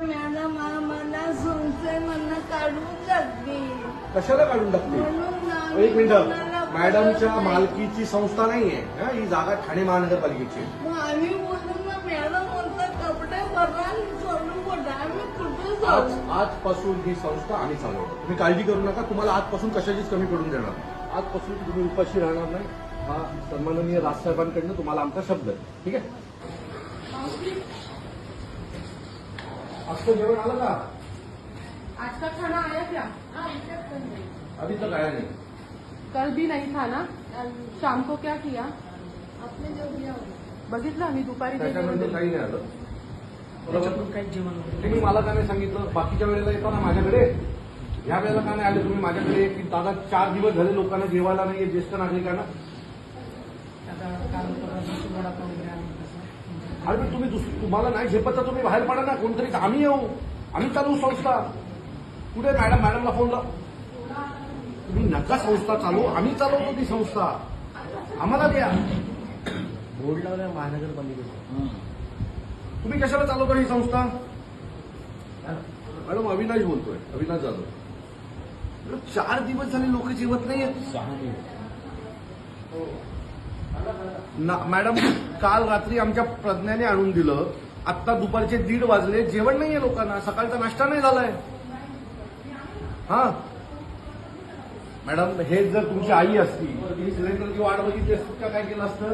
Madam आम्हाला संस्थेमधनं काढून टाकली. कशाला काढून टाकते म्हणून एक मिनिट. मॅडमच्या. मालकीची संस्था नाहीये. हा, ही जागा ठाणे महानगरपालिकेची आहे. मग आम्ही बोलतो ना मॅडम म्हणतात कपडे भरा आणि सोडून बोटा आम्ही कुठे आज जाऊ आजपासून ही संस्था आम्ही चालवतो. तुम्ही काळजी करू नका. तुम्हाला आजपासून कशाचीच कमी पडून देणार आजपासून तुम्ही उपाशी राहणार नाही. हा सन्माननीय राजसाहेबांकडनं तुम्हाला आमचा शब्द आहे. ठीक आहे? आजचं जेवण आलं का? आज का? खाना आया क्या अभी तक आया नाही. कल भी नहीं था ना शाम को क्या किया? आपले जेवढे बघितलं आम्ही दुपारी ते जेवण त्याच्यानंतर दिलं. काही नाही आलं. बरोबर तुम्ही मला का नाही सांगितलं? बाकीच्या वेळेला येता ना माझ्याकडे. या वेळेला का नाही आले? तुम्ही माझ्याकडे की दादा चार दिवस झाले लोकांना जेवायला नाहीये ज्येष्ठ नागरिकांना. अरे तुम्ही तुम्हाला नाही झेपत तर तुम्ही बाहेर पडा ना कोणतरी आम्ही येऊ. आम्ही चालवू संस्था. कुठे मॅडम मॅडमला फोन लाव. तुम्ही नका संस्था चालू आम्ही चालवतो ती संस्था. आम्हाला द्या. बोर्ड लावलाय महानगरपालिकेचा. तुम्ही कशाला चालवता ही संस्था? मॅडम अविनाश बोलतोय अविनाश जाधव. चार दिवस झाले लोक जेवत नाहीयेत. सहा ना- मॅडम काल रात्री आमच्या प्रज्ञाने आणून दिलं. आत्ता दुपारचे दीड वाजले. जेवण नाहीये लोकांना. सकाळचा नाश्ता नाही झालाय. हा? मॅडम हे जर तुमची आई असती तर सिलेंडरची वाट बघितली असती का? काय केलं असतं?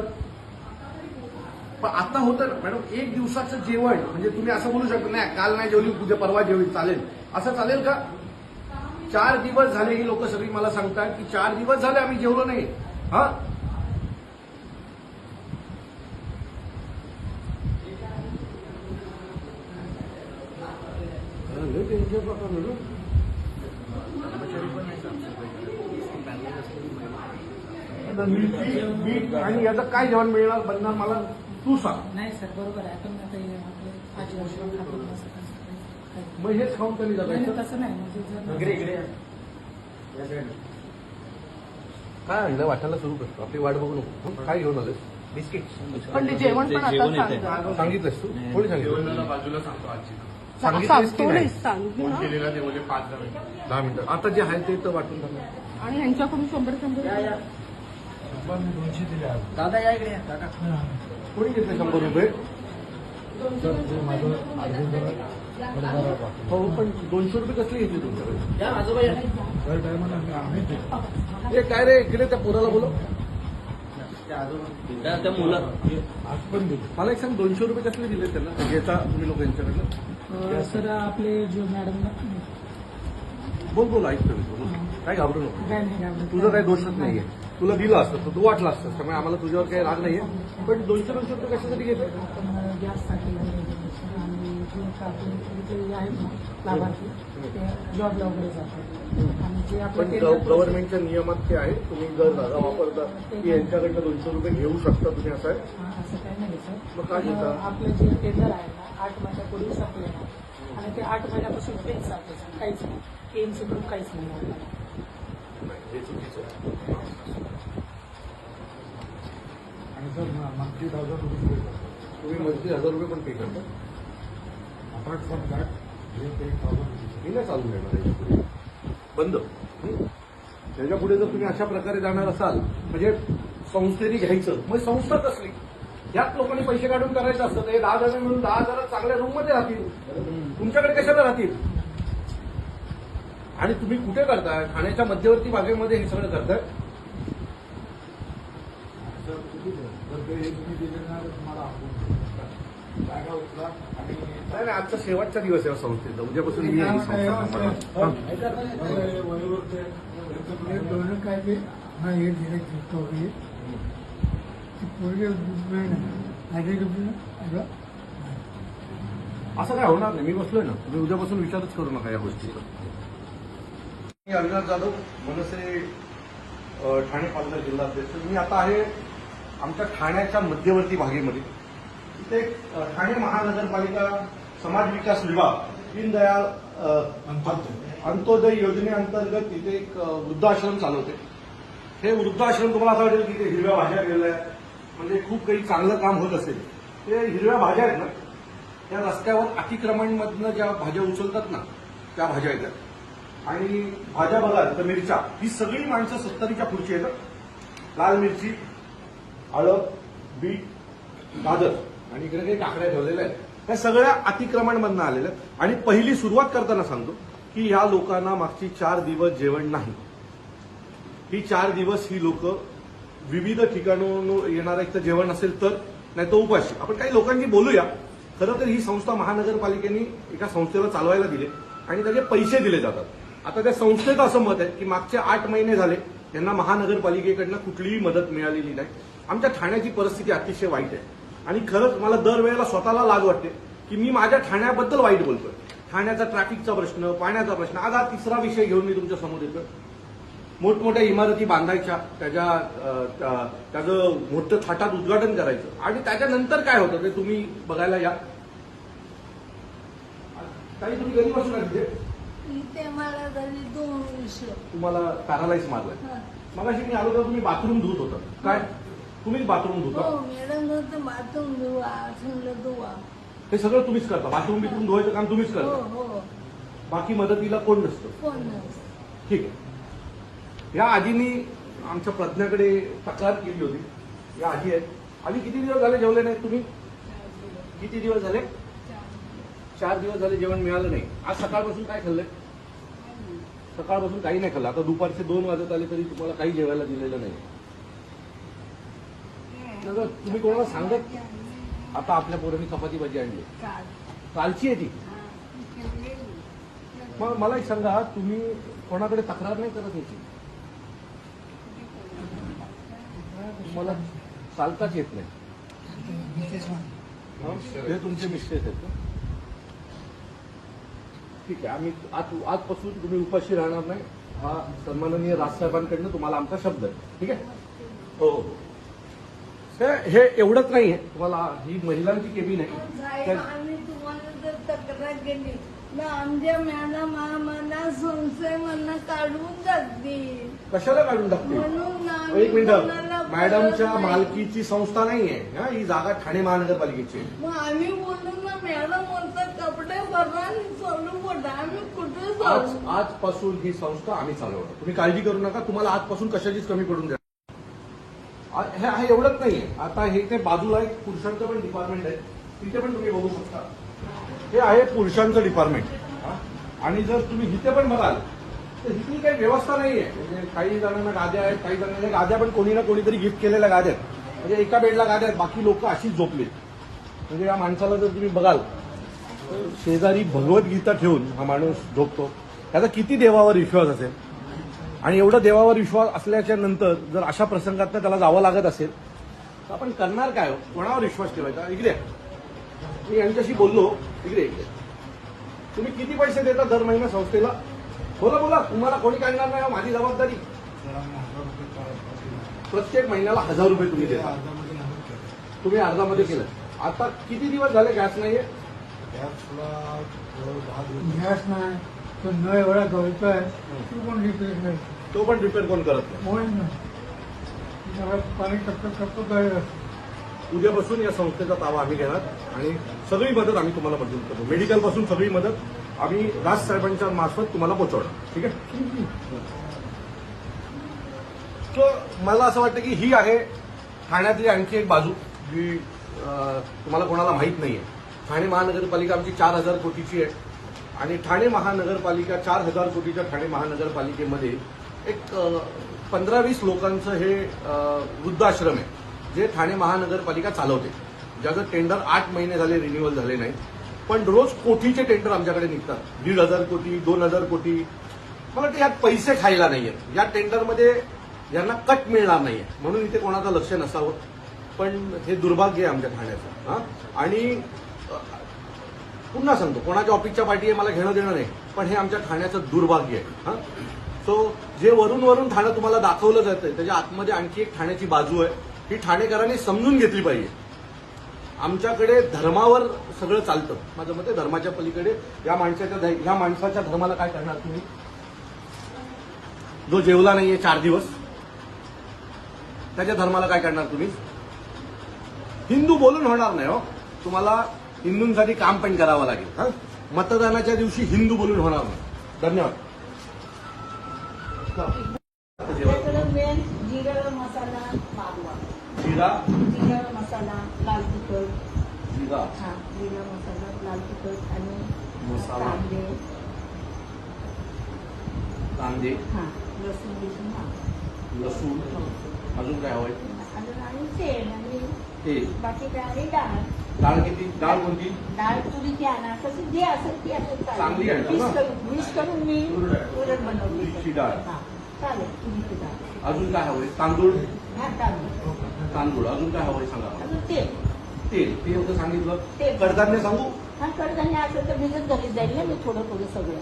पण आता होतं ना मॅडम एक दिवसाचं जेवण म्हणजे तुम्ही असं बोलू शकता नाही काल नाही जेवली उद्या परवा जेवली चालेल. असं चालेल का? चार दिवस झाले ही लोक सगळी मला सांगतात की चार दिवस झाले आम्ही जेवलो नाही. हा लय danger प्रकार आहे रे. आता मिरची, मीठ आणि याचं काय जेवण मिळणार? बनणार मला तू सांग. नाही सर बरोबर आहे. पण आता हे आपलं आजी आजोबा खातो ना असं कसं काय? मग हेच खाऊन त्यांनी नाही, नाही, जगायचं? तसं नाही. म्हणजे जर इकडे इकडे या. या side. काय आणलं? वाटायला सुरू करतो आपली वाट बघू नको. हं? काय घेऊन आले बिस्किट. पण ते जेवण पण आता सांगतो सांगितलंस तू? कोणी सांगितलं जेवणाला बाजूला सांगतो आजी सांगितलंस की सांगतो नाही. नाही, सांग फोन ना. केलेला ते बोलले पाच दहा मिनिटं. दहा मिनिटं. आता जे आहे ते तर वाटून टाका आणि ह्यांच्याकडून शंभर शंभर या या. दोनशे दिले आज. दादा या इकडे या. काका. कोणी घेतले शंभर रुपये? हो पण दोनशे रुपये कसले घेतले तुमच्याकडे? या आजोबा या. हे काय रे? इकडे त्या पोराला बोलो त्या आजोबा. त्या- त्या मुलं. मला एक सांग दोनशे रुपये कसले दिले त्यांना? घेता तुम्ही लोक यांच्याकडनं? सर आपले जो मॅडम बोल बोल ऐकतो मी बोल. काय घाबरू नको. तुझं काही दोषच नाहीये. तुला दिलं असतं तर तू वाटलं असतं त्यामुळे आम्हाला तुझ्यावर काही राग नाहीये. पण दोनशे दोनशे रुपये कशासाठी घेतले? आपण जे आहेत ना लाभार्थी ते जॉबला वगैरे जातात. आणि जे आपलं पण tender गव्हर्नमेंटच्या नियमात ते आहे तुम्ही जर जागा वापरता की यांच्याकडनं दोनशे रुपये घेऊ शकता तुम्ही असं आहे? असं काही नाही सर. मग काय घेता? आपलं जे टेंडर आहे ना आठ महिन्यापूर्वी संपले आणि ते आठ महिन्यापासून पेन चालते सर. काहीच नाही. पेनचे ग्रुप काहीच नाही हे चुकीचं. आणि sir monthly thousand rupees pay तुम्ही मंथली हजार रुपये पण पे करता. अपार्ट फ्रॉम दॅट हे नाही चालू देणार याच्यापुढे. बंद. हं? त्याच्या पुढे जर तुम्ही अशा प्रकारे जाणार असाल म्हणजे संस्थेने घ्यायचं मग संस्था कसली? यात लोकांनी पैसे काढून करायचं असतं तर हे दहा जण मिळून दहा हजार चांगल्या रूममध्ये राहतील. तुमच्याकडे कशाला राहतील? आणि तुम्ही कुठे करताय? ठाण्याच्या मध्यवर्ती भागेमध्ये हे सगळं करताय. जर ते दिले ना तर तुम्हाला आपण जागा उचला आणि नाही नाही, आजचा शेवटचा दिवस आहे या संस्थेचा. उद्यापासून मी आहे ही संस्था. हं. काय ते हा हे पोरगे असं काय होणार नाही मी बसलोय ना. तुम्ही उद्यापासून विचारच करू नका या गोष्टीचा. मी अविनाश जाधव मनसे ठाणे पालघर जिल्हा अध्यक्ष. मी आता आहे आमच्या ठाण्याच्या मध्यवर्ती भागेमध्ये. इथे ठाणे महानगरपालिका समाज विकास विभाग दीनदयाळ अंत्योदय योजनेअंतर्गत तिथे एक वृद्धाश्रम चालवते. हे वृद्धाश्रम तुम्हाला असं वाटेल की ते हिरव्या भाज्या गेल्या म्हणजे खूप काही चांगलं काम होत असेल. ते हिरव्या भाज्या आहेत ना त्या रस्त्यावर अतिक्रमणमधनं ज्या भाज्या उचलतात ना त्या भाज्या येतात आणि भाज्या बघाल तर मिरच्या ही सगळी माणसं सत्तरीच्या पुढची येतात लाल मिरची हळद बीट गाजर. आणि इकडे काही काकड्या ठेवलेल्या आहेत. ह्या सगळ्या अतिक्रमणमधनं आलेल्या आहेत. आणि पहिली सुरुवात करताना सांगतो की ह्या लोकांना मागची चार दिवस जेवण नाही. ही चार दिवस ही लोक विविध ठिकाणून येणारं एक तर जेवण असेल तर नाही तर उपाशी. आपण काही लोकांशी बोलूया. खरं तर ही संस्था महानगरपालिकेने एका संस्थेला चालवायला दिले आणि त्याचे पैसे दिले जातात. आता त्या संस्थेचं असं मत आहे की मागचे आठ महिने झाले त्यांना महानगरपालिकेकडनं कुठलीही मदत मिळालेली नाही. आमच्या ठाण्याची परिस्थिती अतिशय वाईट आहे. आणि खरंच मला दरवेळेला स्वतःला लाज वाटते की मी माझ्या ठाण्याबद्दल वाईट बोलतोय. ठाण्याचा ट्रॅफिकचा प्रश्न पाण्याचा प्रश्न आज हा तिसरा विषय घेऊन मी तुमच्यासमोर येतोय. मोठमोठ्या इमारती बांधायच्या त्याच्या त्याचं मोठं थाटात उद्घाटन करायचं. आणि त्याच्यानंतर काय होतं ते तुम्ही बघायला या. काही तुम्ही कधी बसून तिथे तुम्हाला पॅरालाइज मारलाय. हा. मगाशी मी आलो तर तुम्ही बाथरूम धुत होता. काय? तुम्हीच बाथरूम धुता? हो मॅडम बाथरूम धुवा थंड धुवा. हे सगळं तुम्हीच करता. बाथरूम बिथरूम धुवायचं काम तुम्हीच हो करता? हो बाकी मदतीला कोण नसतं? कोण नसतं. ठीक आहे. या आजीनी आमच्या प्रज्ञाकडे तक्रार केली होती. या आजी आहेत. आधी किती दिवस झाले जेवले नाही तुम्ही? किती दिवस झाले? चार दिवस झाले जेवण मिळालं नाही. आज सकाळपासून काय खाल्लंय? सकाळपासून काही नाही खाल्लं. आता दुपारचे दोन वाजत आले तरी तुम्हाला काही जेवायला दिलेलं नाही. नगर, तुम्ही कोणाला सांगत आता आपल्या पोरांनी चपाती भाजी आणली. कालची आहे ती. मग मला एक सांगा तुम्ही कोणाकडे तक्रार नाही करत याची? मला चालताच येत नाही. हे? तुमचे मिस्टेक आहेत का ठीक आहे आम्ही आज आजपासून तुम्ही उपाशी राहणार नाही. हा सन्माननीय राजसाहेबांकडनं तुम्हाला आमचा शब्द आहे. ठीक आहे? हो हो. हे- हे एवढंच नाही आहे तुम्हाला ही महिलांची केबिन आहे. आम्ही तुम्हाला जर तक्रार केली. आमच्या मॅडम आम्हाला संस्थेमधनं काढून टाकतील. कशाला काढून टाकते म्हणून आम्ही एक मिनिट. मॅडमच्या. मालकीची संस्था नाहीये. हा, ही जागा ठाणे महानगरपालिकेची. मग आम्ही बोललो ना मॅडम म्हणतात कपडे भरा चालू पडा आम्ही कुठे आज आजपासून ही संस्था आम्ही चालवणार तुम्ही काळजी करू नका. तुम्हाला आजपासून कशाचीच कमी पडून द्या हे हे एवढंच आहे आता हे ते बाजूला एक पुरुषांचं पण डिपार्टमेंट आहे. तिथे पण तुम्ही बघू शकता. हे आहे पुरुषांचं डिपार्टमेंट आणि जर तुम्ही इथे पण बघाल तर इथली काही व्यवस्था नाहीये. म्हणजे काही जणांना गाद्या आहेत काही जणांना म्हणजे गाद्या पण कोणी ना कोणीतरी गिफ्ट केलेल्या गाद्या आहेत. म्हणजे एका बेडला गाद्या आहेत बाकी लोक अशीच झोपली म्हणजे या माणसाला जर तुम्ही बघाल तर शेजारी भगवद्गीता ठेवून हा माणूस झोपतो. त्याचा किती देवावर विश्वास असेल? आणि एवढं देवावर विश्वास असल्याच्या नंतर जर अशा प्रसंगात त्याला जावं लागत असेल तर आपण करणार काय हो? कोणावर विश्वास ठेवायचा? इकडे मी यांच्याशी बोललो. इकडे इकडे. तुम्ही किती पैसे देता दर महिना संस्थेला? बोला बोला. तुम्हाला कोणी काढणार नाही हो? माझी जबाबदारी. प्रत्येक महिन्याला हजार रुपये तुम्ही देता. तुम्ही अर्धामध्ये केलं. आता किती दिवस झाले गॅस नाहीये? गॅस नाही तो न एवढा गळतोय तू पण रिपेअर नाही तो पण रिपेअर कोण करत नाही? होईल ना. त्याला पाणी उद्यापासून या संस्थेचा ताबा आम्ही घेणार आणि सगळी मदत आम्ही तुम्हाला मदत करतो. मेडिकलपासून सगळी मदत आम्ही राज साहेबांच्या मार्फत तुम्हाला पोहोचवणार ठीक आहे? तर मला असं वाटतं की ही आहे ठाण्यातली आणखी एक बाजू जी अं, तुम्हाला कोणाला माहीत नाहीये. ठाणे महानगरपालिका आमची चार हजार कोटीची आहे. आणि ठाणे महानगरपालिका चार हजार कोटीच्या ठाणे महानगरपालिकेमध्ये एक पंधरा वीस लोकांचं हे वृद्धाश्रम आहे जे ठाणे महानगरपालिका चालवते. ज्याचं टेंडर आठ महिने झाले रिन्युअल झाले नाही. पण रोज कोटीचे टेंडर आमच्याकडे निघतात. दीड हजार कोटी दोन हजार कोटी. मला वाटतं यात पैसे खायला नाही आहेत या टेंडरमध्ये यांना कट मिळणार नाही आहे म्हणून इथे कोणाचं लक्ष नसावं. पण हे दुर्भाग्य आहे आमच्या ठाण्याचं. हां? आणि पुन्हा सांगतो कोणाच्या ऑफिसच्या पाठी आहे मला घेणं देणं नाही. पण हे आमच्या ठाण्याचं दुर्भाग्य आहे. हां? सो जे वरून वरून ठाणं तुम्हाला दाखवलं जातं त्याच्या आतमध्ये आणखी एक ठाण्याची बाजू आहे. ही ठाणेकरांनी समजून घेतली पाहिजे. आमच्याकडे धर्मावर सगळं चालतं. माझं मते धर्माच्या पलीकडे. या माणसाच्या या माणसाच्या धर्माला काय करणार तुम्ही? जो जेवला नाहीये चार दिवस त्याच्या धर्माला काय करणार तुम्ही? हिंदू बोलून होणार नाही हो. तुम्हाला हिंदूंसाठी काम पण करावं लागेल हा. मतदानाच्या दिवशी हिंदू बोलून होणार नाही. धन्यवाद. त्याच्याकडे मेन जिरा मसाला मागवा जिरा? जिरा मसाला लाल तिखट. जिरा? हा जिरा मसाला लाल तिखट आणि मसाला. कांदे. कांदे. हा लसूण बिसून मागवा लसूण अजून काय हवंय? बाकी काय डाळ डाळ किती? डाळ कोणती? डाळ तुरीची आणा कसं जे असेल ती असेल चांगली आहे मिक्स करून मिक्स करून मी बनवली तुरीची डाळ. चालेल डाळ. अजून काय हवंय? तांदूळ? तांदूळ. तांदूळ. अजून काय हवंय सांगा. अजून तेल. तेल. ते होतं सांगितलं. कडधान्य सांगू? हा कडधान्य असेल तर भिजत घालीत. जाईल ना मी थोडं थोडं सगळं.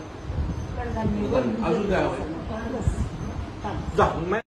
कडधान्य. अजून काय हवंय? जा.